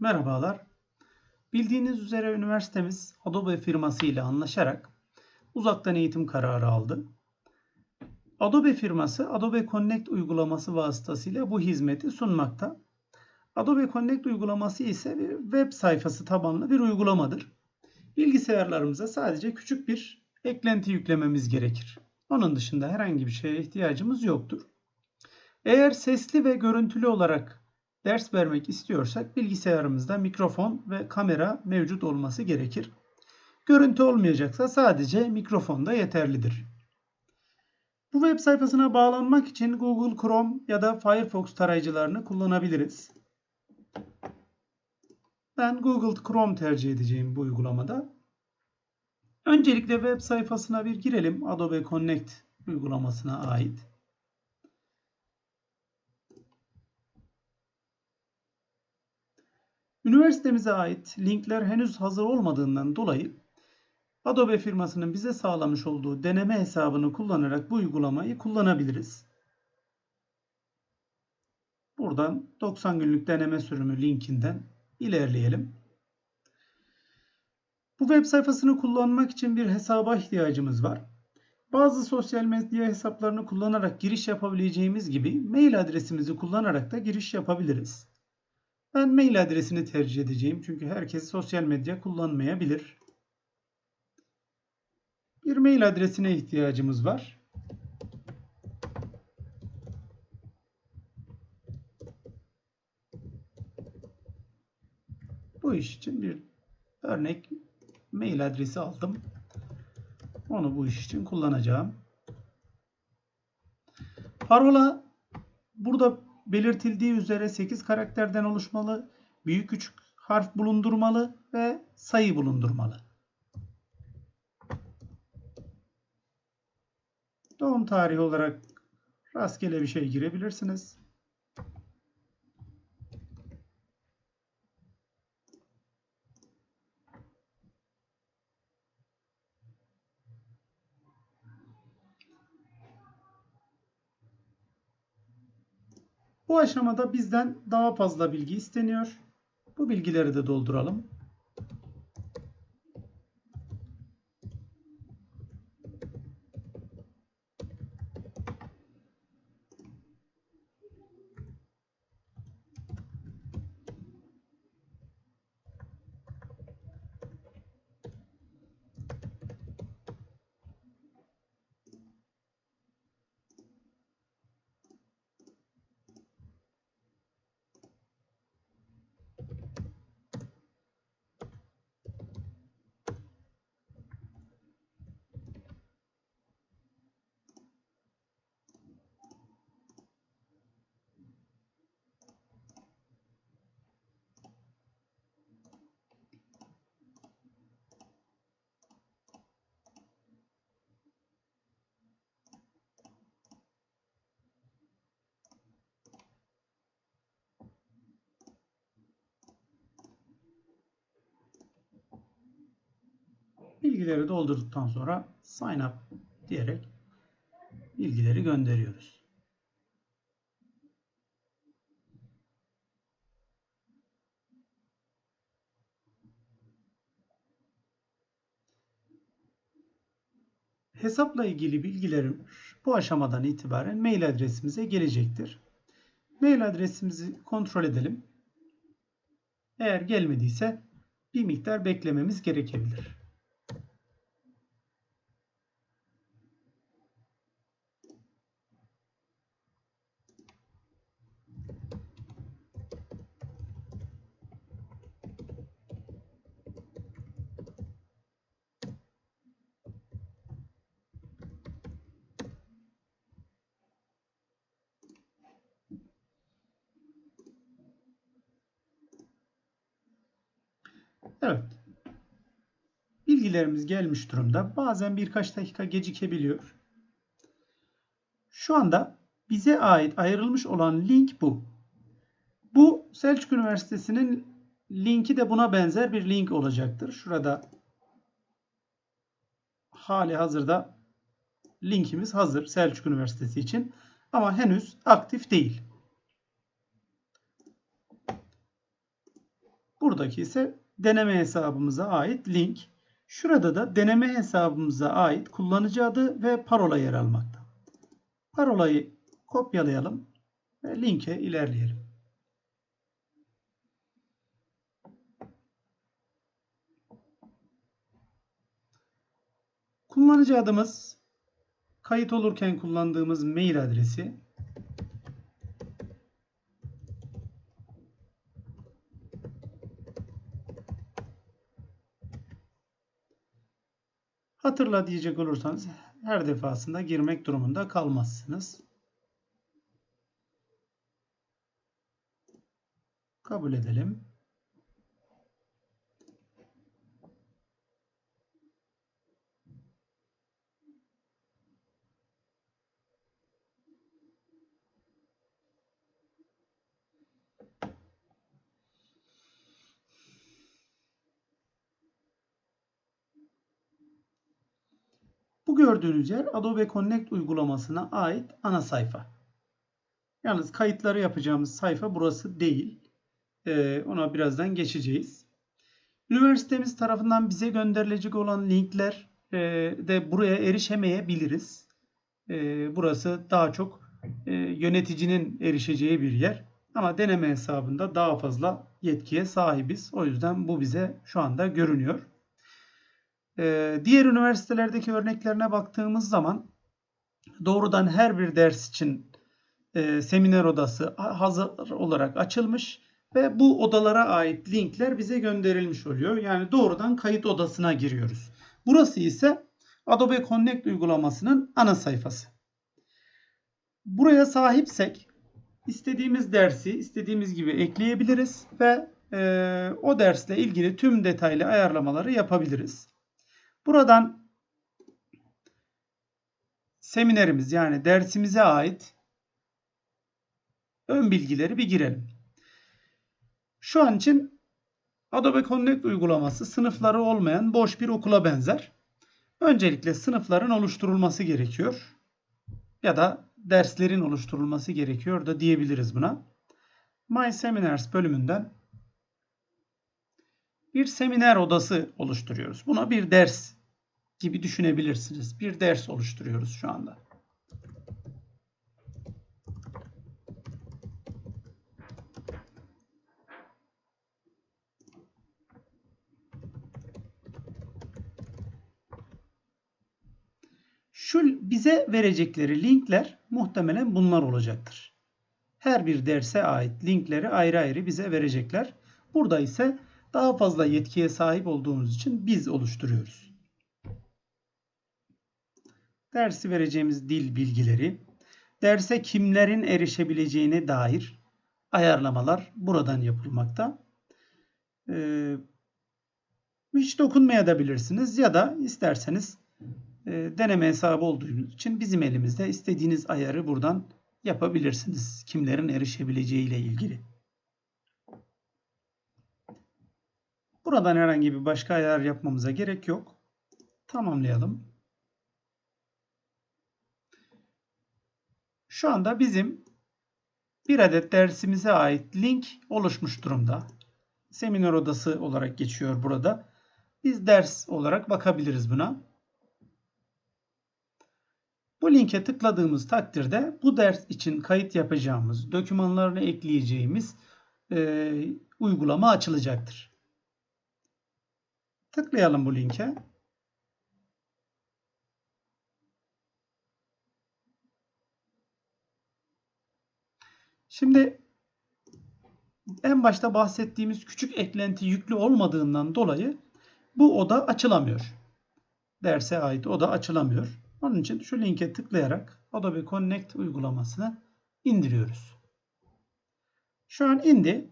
Merhabalar. Bildiğiniz üzere üniversitemiz Adobe firması ile anlaşarak uzaktan eğitim kararı aldı. Adobe firması Adobe Connect uygulaması vasıtasıyla bu hizmeti sunmakta. Adobe Connect uygulaması ise bir web sayfası tabanlı bir uygulamadır. Bilgisayarlarımıza sadece küçük bir eklenti yüklememiz gerekir. Onun dışında herhangi bir şeye ihtiyacımız yoktur. Eğer sesli ve görüntülü olarak ders vermek istiyorsak bilgisayarımızda mikrofon ve kamera mevcut olması gerekir. Görüntü olmayacaksa sadece mikrofon da yeterlidir. Bu web sayfasına bağlanmak için Google Chrome ya da Firefox tarayıcılarını kullanabiliriz. Ben Google Chrome tercih edeceğim bu uygulamada. Öncelikle web sayfasına bir girelim. Adobe Connect uygulamasına ait. Üniversitemize ait linkler henüz hazır olmadığından dolayı Adobe firmasının bize sağlamış olduğu deneme hesabını kullanarak bu uygulamayı kullanabiliriz. Buradan 90 günlük deneme sürümü linkinden ilerleyelim. Bu web sayfasını kullanmak için bir hesaba ihtiyacımız var. Bazı sosyal medya hesaplarını kullanarak giriş yapabileceğimiz gibi mail adresimizi kullanarak da giriş yapabiliriz. Ben mail adresini tercih edeceğim çünkü herkes sosyal medya kullanmayabilir. Bir mail adresine ihtiyacımız var. Bu iş için bir örnek mail adresi aldım. Onu bu iş için kullanacağım. Parola burada belirtildiği üzere 8 karakterden oluşmalı, büyük küçük harf bulundurmalı ve sayı bulundurmalı. Doğum tarihi olarak rastgele bir şey girebilirsiniz. Bu aşamada bizden daha fazla bilgi isteniyor. Bu bilgileri de dolduralım. Bilgileri doldurduktan sonra sign up diyerek bilgileri gönderiyoruz. Hesapla ilgili bilgilerim bu aşamadan itibaren mail adresimize gelecektir. Mail adresimizi kontrol edelim. Eğer gelmediyse bir miktar beklememiz gerekebilir. Evet. Bilgilerimiz gelmiş durumda. Bazen birkaç dakika gecikebiliyor. Şu anda bize ait ayrılmış olan link bu. Bu Selçuk Üniversitesi'nin linki de buna benzer bir link olacaktır. Şurada hali hazırda linkimiz hazır Selçuk Üniversitesi için ama henüz aktif değil. Buradaki ise deneme hesabımıza ait link. Şurada da deneme hesabımıza ait kullanıcı adı ve parola yer almakta. Parolayı kopyalayalım ve linke ilerleyelim. Kullanıcı adımız kayıt olurken kullandığımız mail adresi Hatırla diyecek olursanız her defasında girmek durumunda kalmazsınız. Kabul edelim. Gördüğünüz yer Adobe Connect uygulamasına ait ana sayfa. Yalnız kayıtları yapacağımız sayfa burası değil. Ee, ona birazdan geçeceğiz. Üniversitemiz tarafından bize gönderilecek olan linkler e, de buraya erişemeyebiliriz. E, burası daha çok e, yöneticinin erişeceği bir yer. Ama deneme hesabında daha fazla yetkiye sahibiz. O yüzden bu bize şu anda görünüyor. Ee, diğer üniversitelerdeki örneklerine baktığımız zaman doğrudan her bir ders için e, seminer odası hazır olarak açılmış ve bu odalara ait linkler bize gönderilmiş oluyor. Yani doğrudan kayıt odasına giriyoruz. Burası ise Adobe Connect uygulamasının ana sayfası. Buraya sahipsek istediğimiz dersi istediğimiz gibi ekleyebiliriz ve e, o dersle ilgili tüm detaylı ayarlamaları yapabiliriz. Buradan seminerimiz yani dersimize ait ön bilgileri bir girelim. Şu an için Adobe Connect uygulaması sınıfları olmayan boş bir okula benzer. Öncelikle sınıfların oluşturulması gerekiyor. Ya da derslerin oluşturulması gerekiyor da diyebiliriz buna. My Seminars bölümünden bir seminer odası oluşturuyoruz. Buna bir ders gibi düşünebilirsiniz. Bir ders oluşturuyoruz şu anda. Şu bize verecekleri linkler muhtemelen bunlar olacaktır. Her bir derse ait linkleri ayrı ayrı bize verecekler. Burada ise daha fazla yetkiye sahip olduğumuz için biz oluşturuyoruz. Dersi vereceğimiz dil bilgileri, derse kimlerin erişebileceğine dair ayarlamalar buradan yapılmakta. Ee, hiç dokunmayabilirsiniz ya da isterseniz e, deneme hesabı olduğu için bizim elimizde istediğiniz ayarı buradan yapabilirsiniz. Kimlerin erişebileceği ile ilgili. Buradan herhangi bir başka ayar yapmamıza gerek yok. Tamamlayalım. Şu anda bizim bir adet dersimize ait link oluşmuş durumda. Seminer odası olarak geçiyor burada. Biz ders olarak bakabiliriz buna. Bu linke tıkladığımız takdirde bu ders için kayıt yapacağımız, dokümanlarını ekleyeceğimiz e, uygulama açılacaktır. Tıklayalım bu linke. Şimdi en başta bahsettiğimiz küçük eklenti yüklü olmadığından dolayı bu oda açılamıyor. Derse ait oda açılamıyor. Onun için şu linke tıklayarak Adobe Connect uygulamasını indiriyoruz. Şu an indi.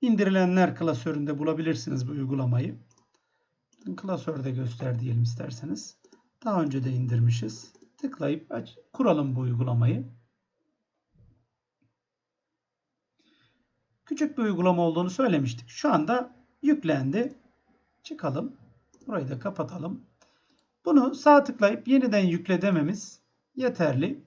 İndirilenler klasöründe bulabilirsiniz bu uygulamayı. Klasörde göster diyelim isterseniz. Daha önce de indirmişiz. Tıklayıp aç, kuralım bu uygulamayı. Küçük bir uygulama olduğunu söylemiştik. Şu anda yüklendi. Çıkalım. Burayı da kapatalım. Bunu sağ tıklayıp yeniden yükle dememiz yeterli.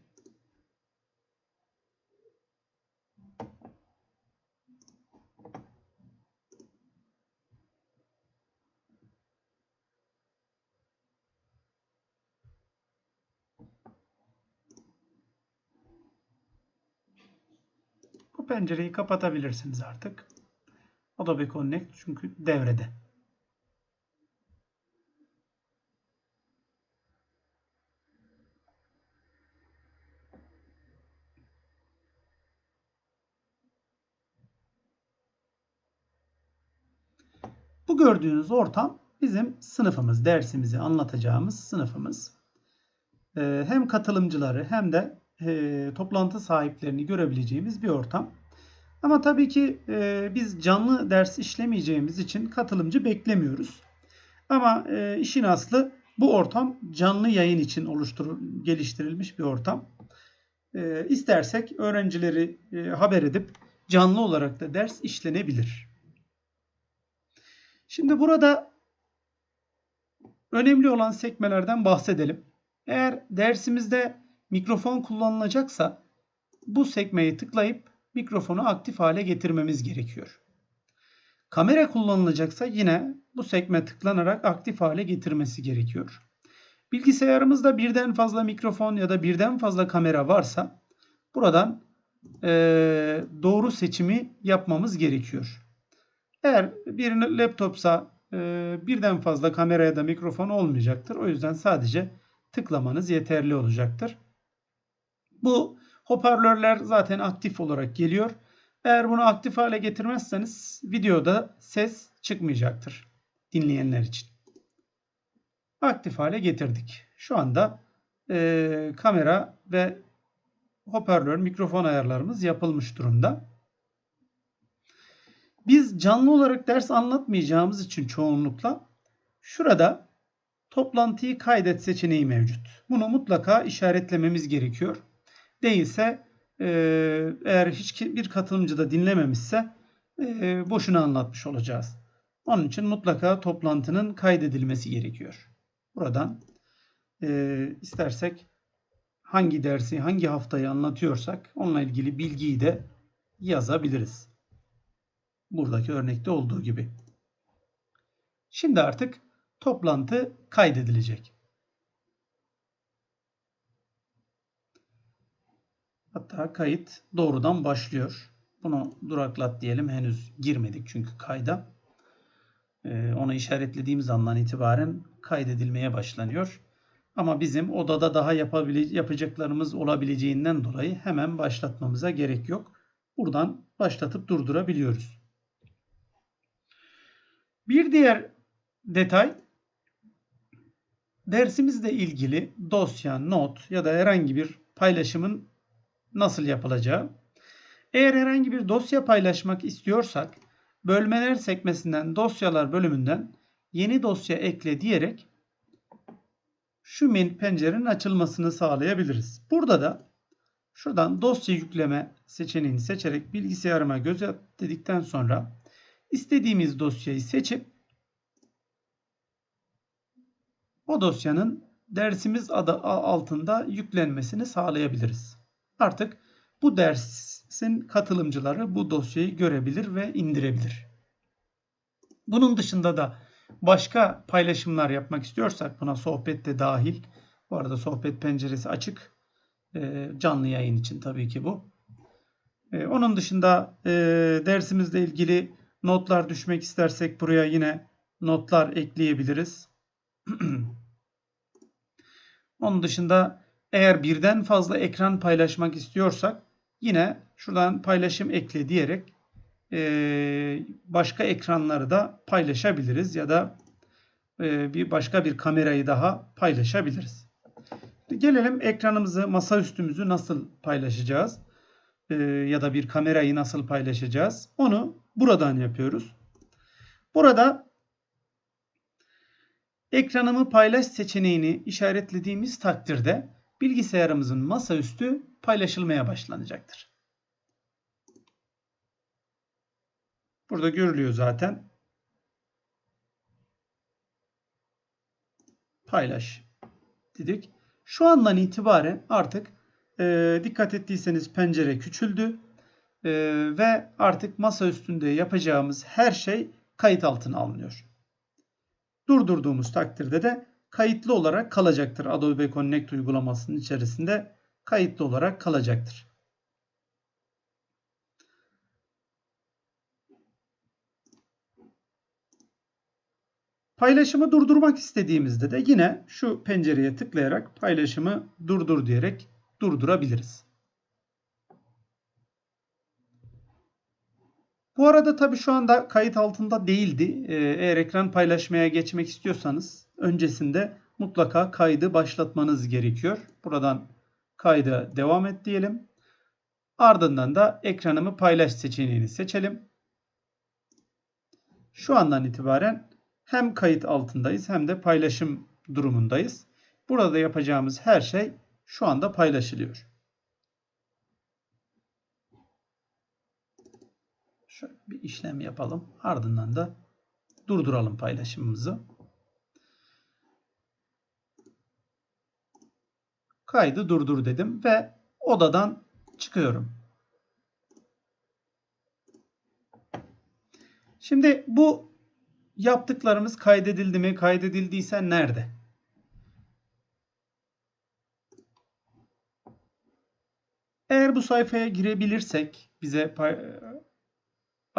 Pencereyi kapatabilirsiniz artık. Adobe Connect çünkü devrede. Bu gördüğünüz ortam bizim sınıfımız, dersimizi anlatacağımız sınıfımız. Ee, hem katılımcıları hem de e, toplantı sahiplerini görebileceğimiz bir ortam. Ama tabii ki e, biz canlı ders işlemeyeceğimiz için katılımcı beklemiyoruz. Ama e, işin aslı bu ortam canlı yayın için oluşturul geliştirilmiş bir ortam. E, istersek öğrencileri e, haber edip canlı olarak da ders işlenebilir. Şimdi burada önemli olan sekmelerden bahsedelim. Eğer dersimizde mikrofon kullanılacaksa bu sekmeyi tıklayıp mikrofonu aktif hale getirmemiz gerekiyor. Kamera kullanılacaksa yine bu sekme tıklanarak aktif hale getirmesi gerekiyor. Bilgisayarımızda birden fazla mikrofon ya da birden fazla kamera varsa buradan e, doğru seçimi yapmamız gerekiyor. Eğer bir laptopsa e, birden fazla kamera ya da mikrofon olmayacaktır. O yüzden sadece tıklamanız yeterli olacaktır. Bu hoparlörler zaten aktif olarak geliyor. Eğer bunu aktif hale getirmezseniz videoda ses çıkmayacaktır dinleyenler için. Aktif hale getirdik. Şu anda e, kamera ve hoparlör mikrofon ayarlarımız yapılmış durumda. Biz canlı olarak ders anlatmayacağımız için çoğunlukla şurada toplantıyı kaydet seçeneği mevcut. Bunu mutlaka işaretlememiz gerekiyor. Değilse eğer hiç bir katılımcı da dinlememişse boşuna anlatmış olacağız. Onun için mutlaka toplantının kaydedilmesi gerekiyor. Buradan istersek hangi dersi, hangi haftayı anlatıyorsak onunla ilgili bilgiyi de yazabiliriz. Buradaki örnekte olduğu gibi. Şimdi artık toplantı kaydedilecek. Hatta kayıt doğrudan başlıyor. Bunu duraklat diyelim. Henüz girmedik çünkü kayda. Ee, onu işaretlediğimiz andan itibaren kaydedilmeye başlanıyor. Ama bizim odada daha yapacaklarımız olabileceğinden dolayı hemen başlatmamıza gerek yok. Buradan başlatıp durdurabiliyoruz. Bir diğer detay dersimizle ilgili dosya, not ya da herhangi bir paylaşımın nasıl yapılacağı. Eğer herhangi bir dosya paylaşmak istiyorsak bölmeler sekmesinden dosyalar bölümünden yeni dosya ekle diyerek şu min pencerenin açılmasını sağlayabiliriz. Burada da şuradan dosya yükleme seçeneğini seçerek bilgisayarıma göz at sonra istediğimiz dosyayı seçip o dosyanın dersimiz adı altında yüklenmesini sağlayabiliriz. Artık bu dersin katılımcıları bu dosyayı görebilir ve indirebilir. Bunun dışında da başka paylaşımlar yapmak istiyorsak buna sohbet de dahil. Bu arada sohbet penceresi açık. E, canlı yayın için tabii ki bu. E, onun dışında e, dersimizle ilgili notlar düşmek istersek buraya yine notlar ekleyebiliriz. Onun dışında eğer birden fazla ekran paylaşmak istiyorsak yine şuradan paylaşım ekle diyerek başka ekranları da paylaşabiliriz ya da bir başka bir kamerayı daha paylaşabiliriz. Gelelim ekranımızı, masaüstümüzü nasıl paylaşacağız ya da bir kamerayı nasıl paylaşacağız. Onu buradan yapıyoruz. Burada ekranımı paylaş seçeneğini işaretlediğimiz takdirde bilgisayarımızın masaüstü paylaşılmaya başlanacaktır. Burada görülüyor zaten. Paylaş dedik. Şu andan itibaren artık e, dikkat ettiyseniz pencere küçüldü e, ve artık masa üstünde yapacağımız her şey kayıt altına alınıyor. Durdurduğumuz takdirde de kayıtlı olarak kalacaktır. Adobe Connect uygulamasının içerisinde kayıtlı olarak kalacaktır. Paylaşımı durdurmak istediğimizde de yine şu pencereye tıklayarak paylaşımı durdur diyerek durdurabiliriz. Bu arada tabii şu anda kayıt altında değildi. Ee, Eğer ekran paylaşmaya geçmek istiyorsanız öncesinde mutlaka kaydı başlatmanız gerekiyor. Buradan kayda devam et diyelim. Ardından da ekranımı paylaş seçeneğini seçelim. Şu andan itibaren hem kayıt altındayız hem de paylaşım durumundayız. Burada yapacağımız her şey şu anda paylaşılıyor. Şöyle bir işlem yapalım. Ardından da durduralım paylaşımımızı. Kaydı durdur dedim ve odadan çıkıyorum. Şimdi bu yaptıklarımız kaydedildi mi? Kaydedildiyse nerede? Eğer bu sayfaya girebilirsek bize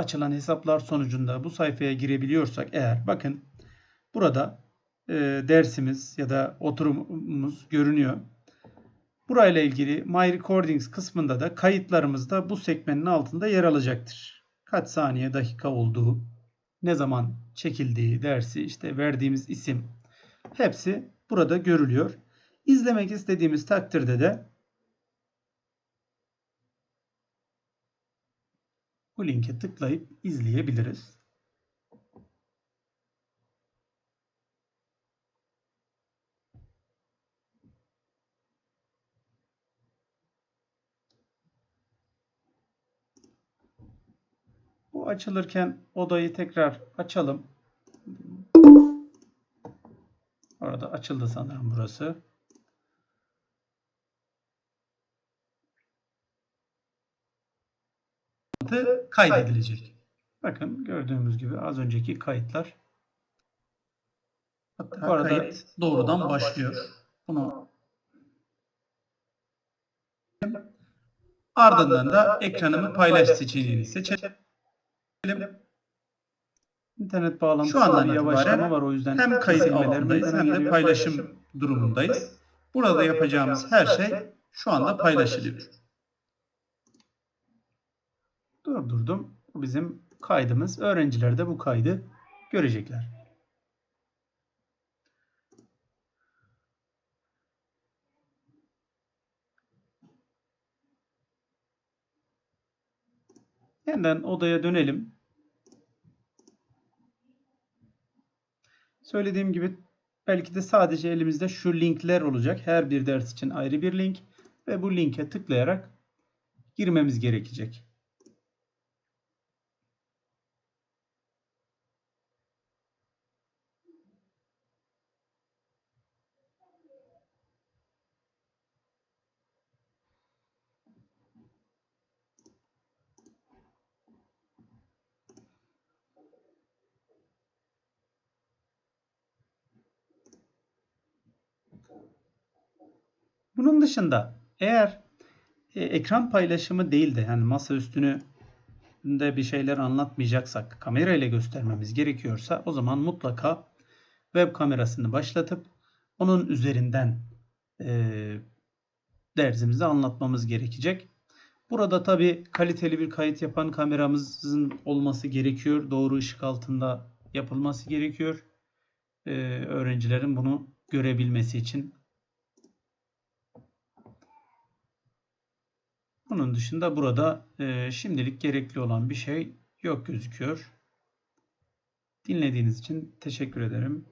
açılan hesaplar sonucunda bu sayfaya girebiliyorsak eğer bakın burada e, dersimiz ya da oturumumuz görünüyor. Burayla ilgili My Recordings kısmında da kayıtlarımız da bu sekmenin altında yer alacaktır. Kaç saniye dakika olduğu, ne zaman çekildiği dersi, işte verdiğimiz isim hepsi burada görülüyor. İzlemek istediğimiz takdirde de bu linke tıklayıp izleyebiliriz. Bu açılırken odayı tekrar açalım. Orada açıldı sanırım burası. Kaydedilecek. Bakın gördüğümüz gibi az önceki kayıtlar. Hatta bu arada kayıt doğrudan başlıyor. Bunu ardından da ekranımı paylaş seçeneğini seçelim. İnternet bağlantısı Şu andan bir yavaşlama var o yüzden hem kayıt altındayız hem de paylaşım durumundayız. Burada yapacağımız her şey şu anda paylaşılıyor. Durdurdum. Bu bizim kaydımız. Öğrenciler de bu kaydı görecekler. Yeniden odaya dönelim. Söylediğim gibi belki de sadece elimizde şu linkler olacak. Her bir ders için ayrı bir link ve bu linke tıklayarak girmemiz gerekecek. Bunun dışında eğer e, ekran paylaşımı değil de yani masa üstünü de bir şeyler anlatmayacaksak, kamera ile göstermemiz gerekiyorsa o zaman mutlaka web kamerasını başlatıp onun üzerinden e, dersimizi anlatmamız gerekecek. Burada tabi kaliteli bir kayıt yapan kameramızın olması gerekiyor. Doğru ışık altında yapılması gerekiyor. E, öğrencilerin bunu görebilmesi için Bunun dışında burada e, şimdilik gerekli olan bir şey yok gözüküyor. Dinlediğiniz için teşekkür ederim.